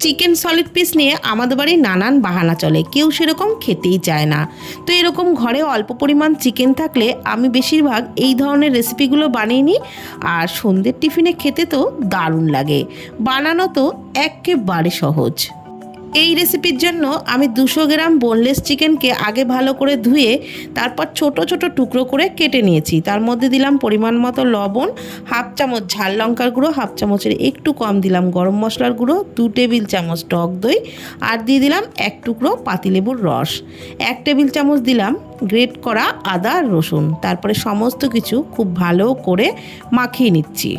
Chicken solid piece নিয়ে আমাদের বাড়ি নানান বাহানা চলে। কেউ সেরকম খেতেই চায় না। তো এরকম ঘরে অল্প পরিমাণ চিকেন থাকলে আমি বেশিরভাগ এই ধরনের রেসিপিগুলো বানিয়ে নিই। আর সন্ধ্যের টিফিনে খেতে তো দারুণ লাগে। বানানো তো একেবারে সহজ। এই রেসিপির জন্য আমি দুশো গ্রাম বোনলেস চিকেনকে আগে ভালো করে ধুয়ে, তারপর ছোট ছোট টুকরো করে কেটে নিয়েছি। তার মধ্যে দিলাম পরিমাণ মতো লবণ, হাফ চামচ ঝাল লঙ্কার গুঁড়ো, হাফ চামচের একটু কম দিলাম গরম মশলার গুঁড়ো, দু টেবিল চামচ টক দই, আর দিয়ে দিলাম এক টুকরো পাতিলেবুর রস। এক টেবিল চামচ দিলাম গ্রেট করা আদা রসুন। তারপরে সমস্ত কিছু খুব ভালো করে মাখিয়ে নিচ্ছি।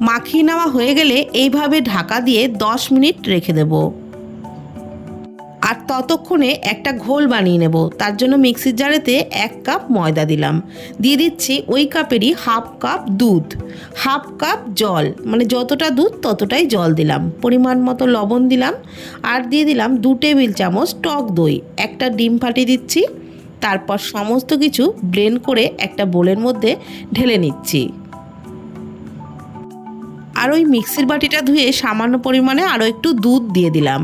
মাখিয়ে নেওয়া হয়ে গেলে এইভাবে ঢাকা দিয়ে 10 মিনিট রেখে দেব। আর ততক্ষণে একটা ঘোল বানিয়ে নেব। তার জন্য মিক্সির জারেতে এক কাপ ময়দা দিলাম। দিয়ে দিচ্ছি ওই কাপেরই হাফ কাপ দুধ, হাফ কাপ জল। মানে যতটা দুধ ততটাই জল দিলাম। পরিমাণ মতো লবণ দিলাম আর দিয়ে দিলাম দু টেবিল চামচ টক দই। একটা ডিম ফাটিয়ে দিচ্ছি। তারপর সমস্ত কিছু ব্লেন্ড করে একটা বোলের মধ্যে ঢেলে নিচ্ছি। আর ওই মিক্সির বাটিটা ধুয়ে সামান্য পরিমাণে আরও একটু দুধ দিয়ে দিলাম।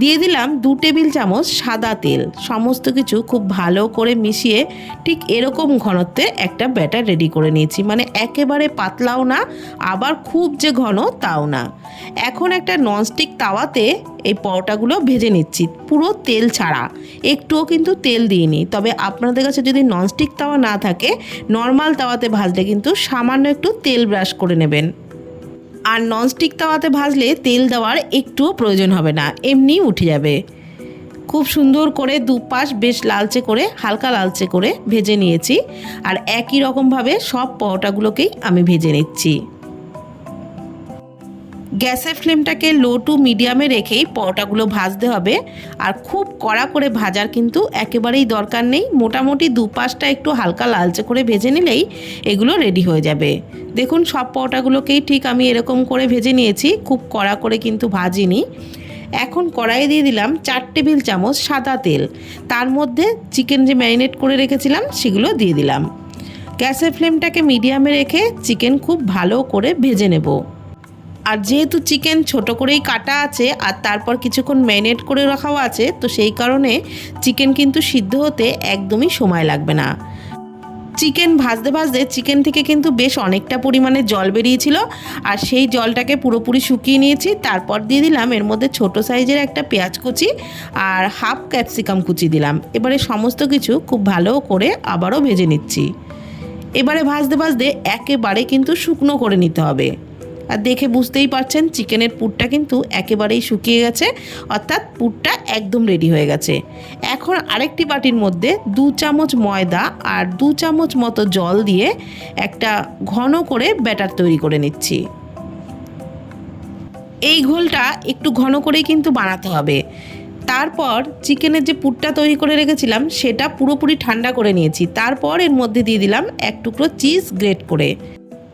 দিয়ে দিলাম দু টেবিল চামচ সাদা তেল। সমস্ত কিছু খুব ভালো করে মিশিয়ে ঠিক এরকম ঘনত্বে একটা ব্যাটার রেডি করে নিয়েছি। মানে একেবারে পাতলাও না, আবার খুব যে ঘন তাও না। এখন একটা ননস্টিক তাওয়াতে এই পরোটাগুলো ভেজে নিচ্ছি, পুরো তেল ছাড়া। একটুও কিন্তু তেল দিইনি। তবে আপনাদের কাছে যদি ননস্টিক তাওয়া না থাকে, নর্মাল তাওয়াতে ভাজলে কিন্তু সামান্য একটু তেল ব্রাশ করে নেবেন। আর ননস্টিক তাওয়াতে ভাজলে তেল দেওয়ার একটুও প্রয়োজন হবে না, এমনি উঠে যাবে। খুব সুন্দর করে দুপাশ বেশ লালচে করে, হালকা লালচে করে ভেজে নিয়েছি। আর একই রকমভাবে সব পরোটাগুলোকেই আমি ভেজে নিচ্ছি। গ্যাসের ফ্লেমটাকে লো টু মিডিয়ামে রেখেই পরোটাগুলো ভাজতে হবে। আর খুব কড়া করে ভাজার কিন্তু একেবারেই দরকার নেই। মোটামুটি দুপাশটা একটু হালকা লালচে করে ভেজে নিলেই এগুলো রেডি হয়ে যাবে। দেখুন, সব পরোটাগুলোকেই ঠিক আমি এরকম করে ভেজে নিয়েছি। খুব কড়া করে কিন্তু ভাজিনি। এখন কড়াইয়ে দিয়ে দিলাম চার টেবিল চামচ সাদা তেল। তার মধ্যে চিকেন যে ম্যারিনেট করে রেখেছিলাম, সেগুলো দিয়ে দিলাম। গ্যাসের ফ্লেমটাকে মিডিয়ামে রেখে চিকেন খুব ভালো করে ভেজে নেব। আর যেহেতু চিকেন ছোট করেই কাটা আছে আর তারপর কিছুক্ষণ ম্যারিনেট করে রাখাও আছে, তো সেই কারণে চিকেন কিন্তু সিদ্ধ হতে একদমই সময় লাগবে না। চিকেন ভাজতে ভাজতে চিকেন থেকে কিন্তু বেশ অনেকটা পরিমাণে জল বেরিয়েছিল আর সেই জলটাকে পুরোপুরি শুকিয়ে নিয়েছি। তারপর দিয়ে দিলাম এর মধ্যে ছোট সাইজের একটা পেঁয়াজ কুচি আর হাফ ক্যাপসিকাম কুচি দিলাম। এবারে সমস্ত কিছু খুব ভালো করে আবারও ভেজে নিচ্ছি। এবারে ভাজতে ভাজতে একেবারে কিন্তু শুকনো করে নিতে হবে। আর দেখে বুঝতেই পারছেন চিকেনের পুরটা কিন্তু একেবারেই শুকিয়ে গেছে, অর্থাৎ পুরটা একদম রেডি হয়ে গেছে। এখন আরেকটি বাটির মধ্যে দু চামচ ময়দা আর দু চামচ মতো জল দিয়ে একটা ঘন করে ব্যাটার তৈরি করে নিচ্ছি। এই ঘোলটা একটু ঘন করেই কিন্তু বানাতে হবে। তারপর চিকেনের যে পুরটা তৈরি করে রেখেছিলাম, সেটা পুরোপুরি ঠান্ডা করে নিয়েছি। তারপর এর মধ্যে দিয়ে দিলাম এক টুকরো চিজ গ্রেট করে।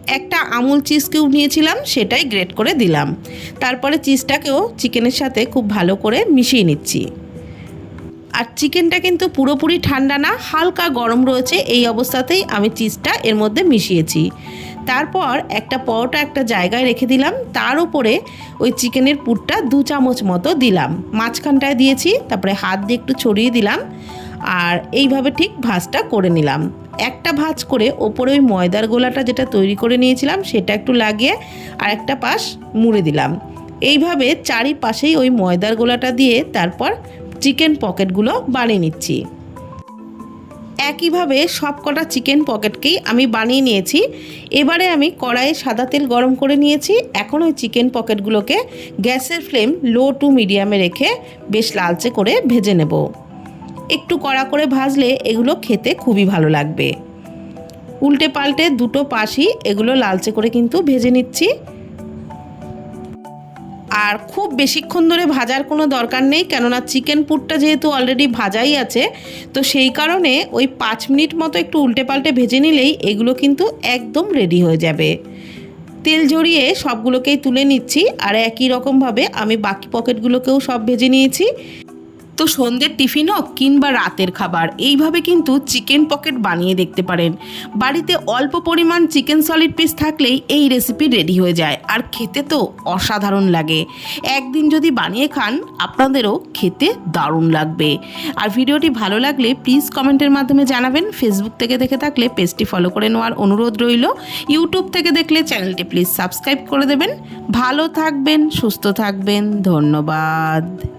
একটা আমুল চিজ কিউব নিয়েছিলাম, সেটাই গ্রেট করে দিলাম। তারপরে চিজটাকেও চিকেনের সাথে খুব ভালো করে মিশিয়ে নিচ্ছি। আর চিকেনটা কিন্তু পুরোপুরি ঠান্ডা না, হালকা গরম রয়েছে, এই অবস্থাতেই আমি চিজটা এর মধ্যে মিশিয়েছি। তারপর একটা পরোটা একটা জায়গায় রেখে দিলাম, তার উপরে ওই চিকেনের পুরটা দু চামচ মতো দিলাম। মাঝখানটায় দিয়েছি, তারপরে হাত দিয়ে একটু ছড়িয়ে দিলাম, আর এইভাবে ঠিক ভাজটা করে নিলাম। একটা ভাজ করে ওপরে ওই ময়দার গোলাটা যেটা তৈরি করে নিয়েছিলাম, সেটা একটু লাগিয়ে আর একটা পাশ মুড়ে দিলাম। এইভাবে চারিপাশেই ওই ময়দার গোলাটা দিয়ে তারপর চিকেন পকেটগুলো বানিয়ে নিচ্ছি। একইভাবে সব কটা চিকেন পকেটকেই আমি বানিয়ে নিয়েছি। এবারে আমি কড়াইয়ে সাদা তেল গরম করে নিয়েছি। এখন ওই চিকেন পকেটগুলোকে গ্যাসের ফ্লেম লো টু মিডিয়ামে রেখে বেশ লালচে করে ভেজে নেব। একটু কড়া করে ভাজলে এগুলো খেতে খুবই ভালো লাগবে। উল্টে পাল্টে দুটো পাশই এগুলো লালচে করে কিন্তু ভেজে নিচ্ছি। আর খুব বেশিক্ষণ ধরে ভাজার কোনো দরকার নেই, কেননা চিকেন পুরটা যেহেতু অলরেডি ভাজাই আছে, তো সেই কারণে ওই পাঁচ মিনিট মতো একটু উল্টে পাল্টে ভেজে নিলেই এগুলো কিন্তু একদম রেডি হয়ে যাবে। তেল ঝরিয়ে সবগুলোকেই তুলে নিচ্ছি, আর একই রকমভাবে আমি বাকি পকেটগুলোকেও সব ভেজে নিয়েছি। তো সন্ধ্যের টিফিন হোক কিংবা রাতের খাবার। এইভাবে কিন্তু চিকেন পকেট বানিয়ে দেখতে পারেন। বাড়িতে অল্প পরিমাণ চিকেন সলিড পিস থাকলেই এই রেসিপি রেডি হয়ে যায়। আর খেতে তো অসাধারণ লাগে। একদিন যদি বানিয়ে খান, আপনাদেরও খেতে দারুণ লাগবে। আর ভিডিওটি ভালো লাগলে প্লিজ কমেন্টের মাধ্যমে জানাবেন। ফেসবুক থেকে দেখে থাকলে পেজটি ফলো করে নেওয়ার অনুরোধ রইল। ইউটিউব থেকে দেখলে চ্যানেলটি প্লিজ সাবস্ক্রাইব করে দেবেন। ভালো থাকবেন, সুস্থ থাকবেন। ধন্যবাদ।